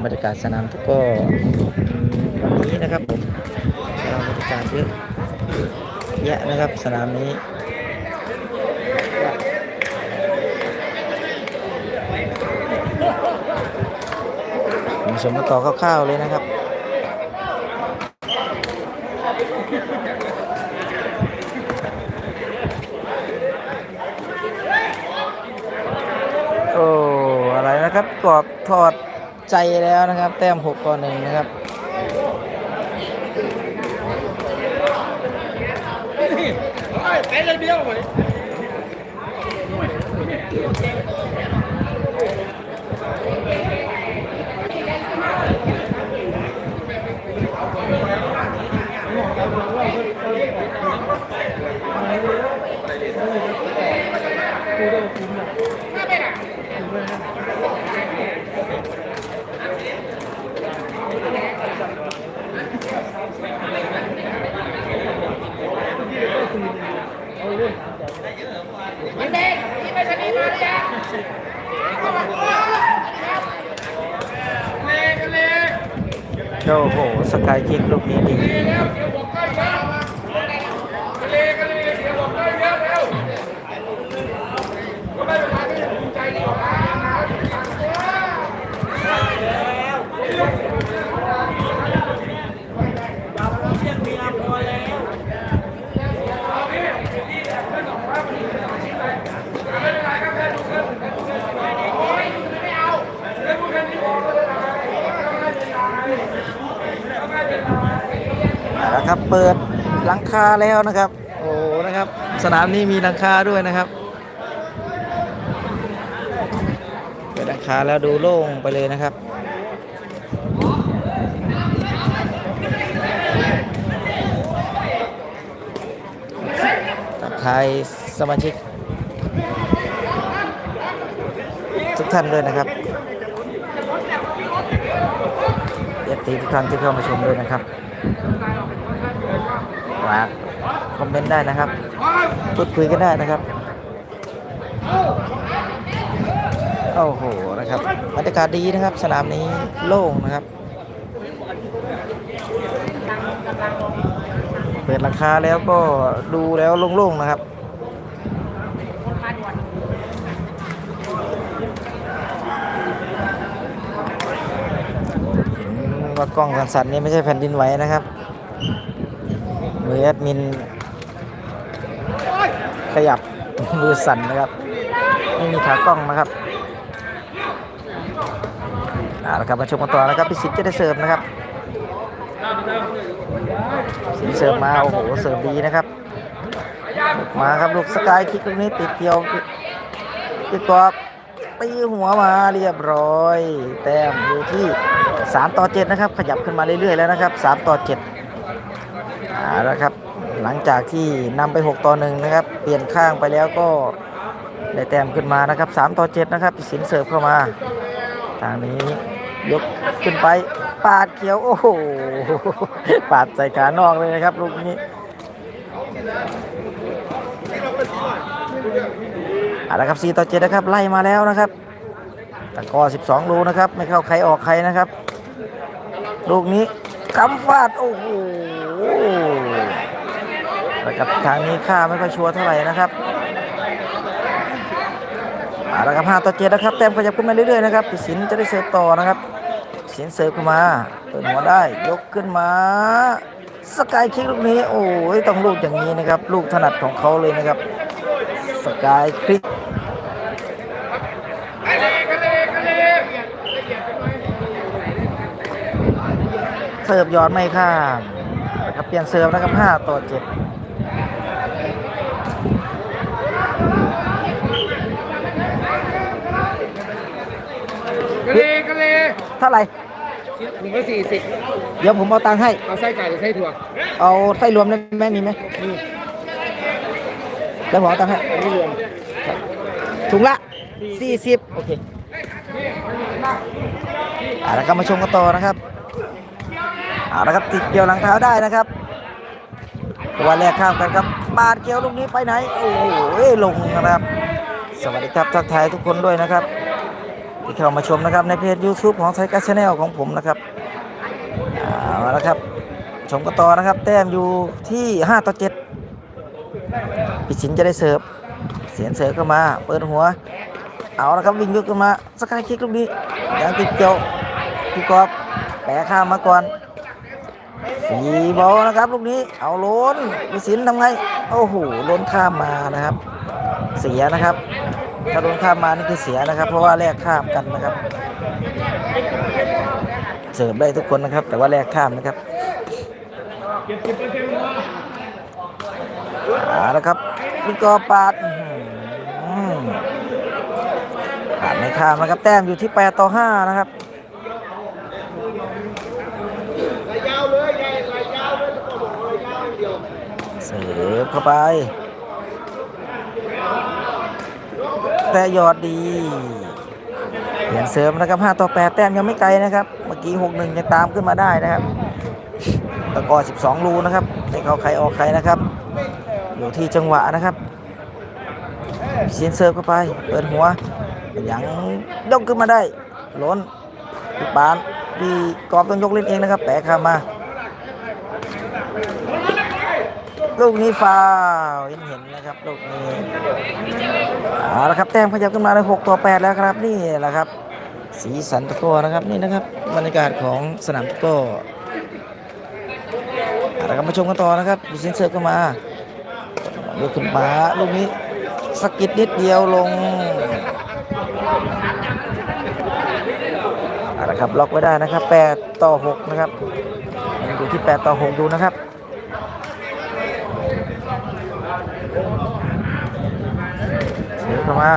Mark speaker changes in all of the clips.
Speaker 1: มบรรยากาศสนามก็วันนี้นะครับผมเราบรรยากาศเยอะแยะนะครับสนามนี้มาชมกันต่อคร่าวๆเลยนะครับโอ้อะไรนะครับกรอบทอด ใจแล้วนะครับ แต้ม6ต่อหนึ่งนะครับ โอ้โห สกายคิกลูกนี้ดี เปิดหลังคาแล้วนะครับ โอ้นะครับ สนามนี้มีหลังคาด้วยนะครับ เปิดหลังคาแล้วดูโล่งไปเลยนะครับทักทายสมาชิก ทุกท่านด้วยนะครับเอฟซีทุกท่านที่เข้ามาชมด้วยนะครับ ฝาคอมเมนต์ได้นะครับพูดคุยกันได้นะครับโอ้โหนะครับบรรยากาศดีนะครับ สนามนี้โล่งนะครับ เปิดราคาแล้วก็ดูแล้วโล่งๆนะครับว่ากล้องสั่นๆนี่ไม่ใช่แผ่นดินไหวนะครับ มือแอดมิน ขยับมือสั่นนะครับไม่มีขากล้องนะครับเอาละครับมาชมกันต่อนะครับพิสิทธิ์จะได้เสิร์ฟนะครับสิงห์เสิร์ฟมาโอ้โหเสิร์ฟดีนะครับ มาครับลูกสกายคิกลูกนี้ติดเกี่ยวติดกรอบตีหัวมาเรียบร้อย แต้มอยู่ที่ 3 ต่อ 7 นะครับ ขยับขึ้นมาเรื่อยๆแล้วนะครับ 3 ต่อ 7 เอาละครับ หลังจากที่นำไป 6 ต่อ1นะครับ เปลี่ยนข้างไปแล้วก็ได้แต้มขึ้นมานะครับ 3 ต่อ 7 นะครับสินเสิร์ฟเข้ามา ทางนี้ยกขึ้นไป ปาดเขียว โอ้โห ปาดใส่ขานอกเลยนะครับ ลูกนี้เอาละครับ4ต่อ 7 นะครับ ไล่มาแล้วนะครับตะก้อ12รูนะครับ ไม่เข้าใครออกใครนะครับ ลูกนี้กำฟาด โอ้โห แล้วกับทางนี้ค่าไม่ค่อยชัวร์เท่าไหร่นะครับอาละครับ5ต่อ7นะครับแต้มขยับขึ้นมาเรื่อยๆนะครับสินจะได้เสิร์ฟต่อนะครับสินเสิร์ฟขึ้นมาเปิดหัวได้ยกขึ้นมาสกายคิกลูกนี้โอ้ยต้องลูกอย่างนี้นะครับ ลูกถนัดของเขาเลยนะครับสกายคลิกเสิร์ฟยอดไม่ข้ามนะครับเปลี่ยนเสิร์ฟนะครับ5ต่อ7
Speaker 2: กะเลกะ เล
Speaker 1: เท่าไหร่
Speaker 2: ถุงละสี่สิบ
Speaker 1: เดี๋ยวผมเอาตังค์ให้
Speaker 2: เอาไส้ไก่หรือไส้ถั่ว
Speaker 1: เอาไส้รวมได้ไหมมีไหม
Speaker 2: นี่
Speaker 1: แล้วผมเอาตังค์ให้
Speaker 2: ไม่รวม
Speaker 1: ถุงละ40โอเคเอาละครับมาชมกันต่อนะครับเอาละครับติดเกี่ยวหลังเท้าได้นะครับตัวแรกข้ามกันครับปาดเกี่ยวลูกนี้ไปไหน โอ้โหลงนะครับ สวัสดีครับทักทายทุกคนด้วยนะครับ ที่เข้ามาชมนะครับในเพจ YouTube ของไทยกัสชาแนลของผมนะครับเอาละครับ ชมกันต่อนะครับ แต้มอยู่ที่ 5 ต่อ7พิชินจะได้เสิร์ฟ เสียนเสิร์ฟเข้ามา เปิดหัว เอาละครับวิ่งยกขึ้นมาสกายคิกลูกนี้ยังติดเกี่ยวพี่กอบแปะข้ามมาก่อนสีบอลนะครับลูกนี้เอาล้นพิสินทำไง โอ้โหล้นข้ามมานะครับ เสียนะครับ ถ้าโดนข้ามมานี่คือเสียนะครับ เพราะว่าแลกข้ามกันนะครับ เสร์ฟได้ทุกคนนะครับ แต่ว่าแลกข้ามนะครับเอาละครับพี่กอปาดอื้อหือปาดไม่ข้ามนะครับ แต้มอยู่ที่8ต่อ5นะครับเสร์ฟเข้าไป แต่ยอดดีเปลี่ยนเสริมนะครับ5ต่อ8แต้มยังไม่ไกลนะครับ เมื่อกี้6 1ยังตามขึ้นมาได้นะครับตะกอ12รูนะครับให้เขาใครออกใครนะครับ อยู่ที่จังหวะนะครับเสียนเสิร์ฟเข้าไป เปิดหัวยังยกขึ้นมาได้ล้นปานพี่กอบต้องยกเล่นเองนะครับ แปะข้ามา ลูกนี้ฟาวเห็นเห็นนะครับลูกนี้เอาละครับแต้มขยับขึ้นมาเลย6ต่อ8แล้วครับนี่แหละครับ สีสันตะโกนะครับนี่นะครับบรรยากาศของสนามตะโก้เอาละครับมาชมกันต่อนะครับดิเซนเซอร์ก็มายกขึ้นมาลูกนี้สกิดนิดเดียวลงเอาละครับล็อกไว้ได้นะครับ 8 ต่อ 6 นะครับยังอยู่ที่ 8 ต่อ 6 ดูนะครับ เสียเข้า มา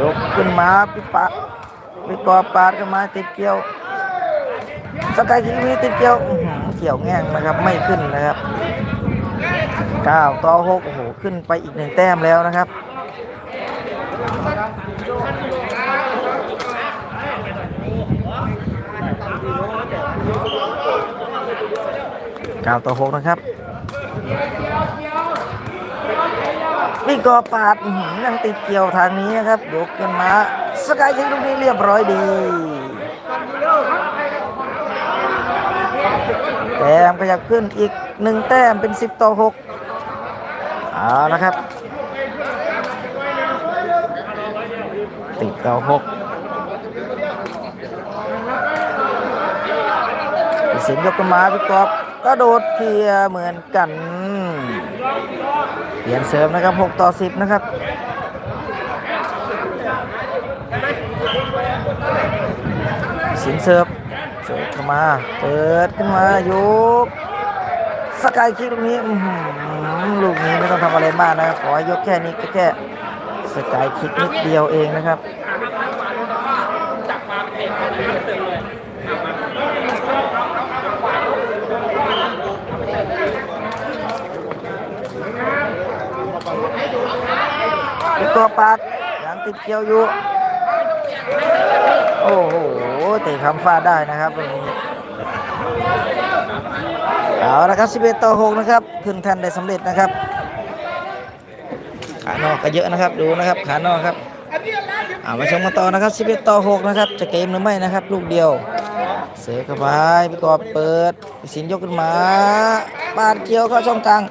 Speaker 1: ยกขึ้นมาพี่ปะพี่กอปาดขึ้นมาติดเกี่ยวสกายคิงนี้ติดเกี่ยวเกี่ยวแง่งนะครับไม่ขึ้นนะครับ9ต่อ6โอ้โหขึ้นไปอีกหนึ่งแต้มแล้วนะครับเก้าต่อหกนะครับ พี่กอปาดยังติดเกี่ยวทางนี้นะครับยกขึ้นมาสกายคิงลูกนี้เรียบร้อยดีแต้มขยับขึ้นอีกหนึ่งแต้มเป็น 10 ต่อ6เอานะครับติดต่อ6สินยกขึ้นมาพี่กอบกระโดดเคลียเหมือนกัน เปลี่ยนเสริมนะครับ 6 ต่อ 10 นะครับสินเสิร์ฟเสิร์ฟเข้ามา เปิดขึ้นมายกสกายคิกลูกนี้ลูกนี้ไม่ต้องทำอะไรมากนะครับ ขอให้ยกแค่นี้ก็แค่สกายคิกนิดเดียวเองนะครับ ตัวปัดยังติดเกี่ยวอยู่ โอ้โหเตะคำฟาดได้นะครับตรงนี้เอาละครับ 11 ต่อ 6 นะครับขึ้นแทนได้สำเร็จนะครับ ขานอกก็เยอะนะครับ ดูนะครับ ขานอกครับเอามาชมกันต่อนะครับ 11 ต่อ 6 นะครับ จะเกมหรือไม่นะครับ ลูกเดียว เสือเข้าไปพี่กอบเปิดสินยกขึ้นมา ปาดเกี่ยวเข้าช่องกลาง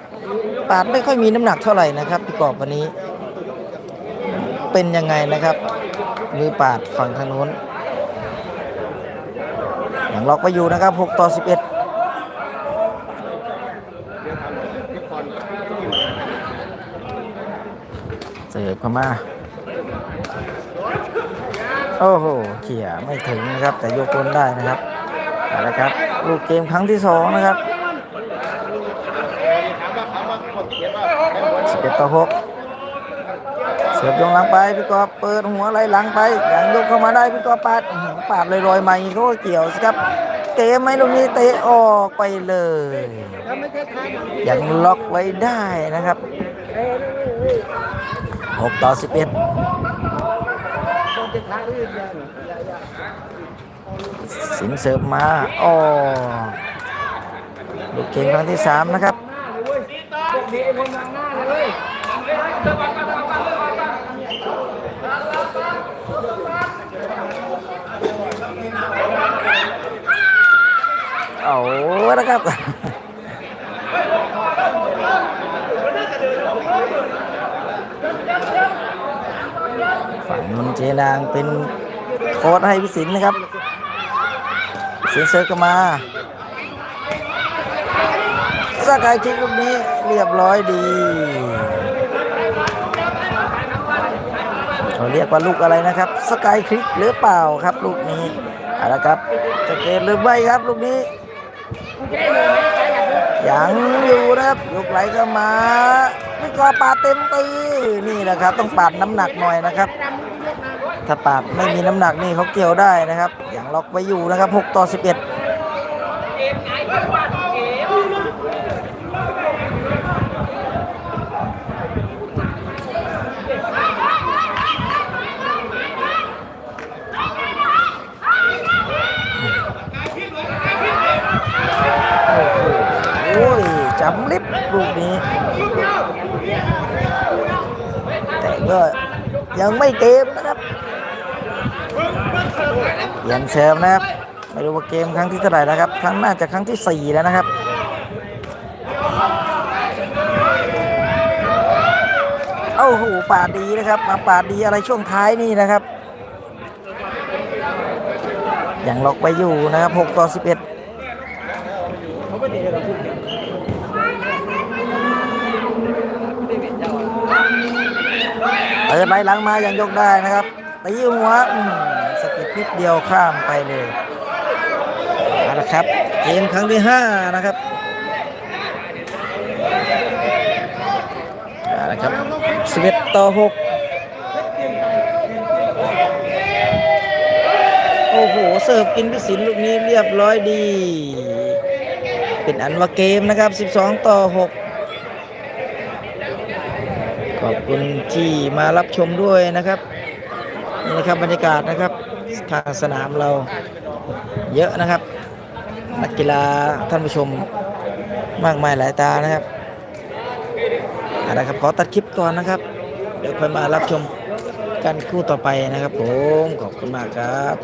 Speaker 1: ปาดไม่ค่อยมีน้ำหนักเท่าไหร่นะครับพี่กอบวันนี้ เป็นยังไงนะครับมือปาดฝั่งทางโน้นยังล็อกไปอยู่นะครับ 6 ต่อ 11เสิร์ฟเข้ามา โอ้โห เขี่ยไม่ถึงนะครับ แต่ยกต้นได้นะครับเอาละครับ ลูกเกมครั้งที่สองนะครับ11ต่อ6 สิร์ฟยงหลังไปพี่กอบเปิดหัวไหลหลังไปยังยกเข้ามาได้พี่กอบปาดปาดลอยๆมาอีกเขาก็เกี่ยวสิครับเกมไหมลูกนี้เตะออกไปเลย ยังล็อกไว้ได้นะครับ 6 ต่อ 11 สินเสิร์ฟมาโอ้ลูกเกมครั้งที่สามนะครับ
Speaker 2: พวกนี้คนมองหน้า เอา
Speaker 1: ละครับฝั่งนนเจนางเป็นโค้ดให้พิสินนะครับสินเซิร์ก็มาสกายคิกลูกนี้เรียบร้อยดีเขาเรียกว่าลูกอะไรนะครับ สกายคลิกหรือเปล่าครับลูกนี้เอาละครับจะเกมหรือไม่ครับลูกนี้ ยังอยู่นะครับยกไหลก็มานี่ก็ปาดเต็มตีนี่นะครับ ต้องปาดน้ำหนักหน่อยนะครับ ถ้าปาดไม่มีน้ำหนักนี่เขาเกี่ยวได้นะครับ อย่างล็อกไว้อยู่นะครับ6ต่อ11 โอ้ยจำลิบลูกนี้ แต่ก็ ยังไม่เกมนะครับยังเชิมนะครับไม่รู้ว่าเกมครั้งที่เท่าไหร่นะครับ ครั้งน่าจะครั้งที่ 4 แล้วนะครับโอ้โหปาดดีนะครับ มาปาดดีอะไรช่วงท้ายนี่นะครับยังล็อกไว้อยู่นะครับ6ต่อ11 เปิดไหลหลังมายังยกได้นะครับตีหัวสะกิดนิดเดียวข้ามไปเลยเอาละครับเกมครั้งที่5นะครับเอาละครับ11ต่อ6โอ้โห เสิร์ฟกินพิสินลูกนี้เรียบร้อยดี เป็นอันว่าเกมนะครับ 12 ต่อ 6 ขอบคุณที่มารับชมด้วยนะครับนี่นะครับบรรยากาศนะครับทางสนามเราเยอะนะครับ นักกีฬาท่านผู้ชมมากมายหลายตานะครับเอาละครับขอตัดคลิปก่อนนะครับ เดี๋ยวค่อยมารับชมกันคู่ต่อไปนะครับผมขอบคุณมากครับ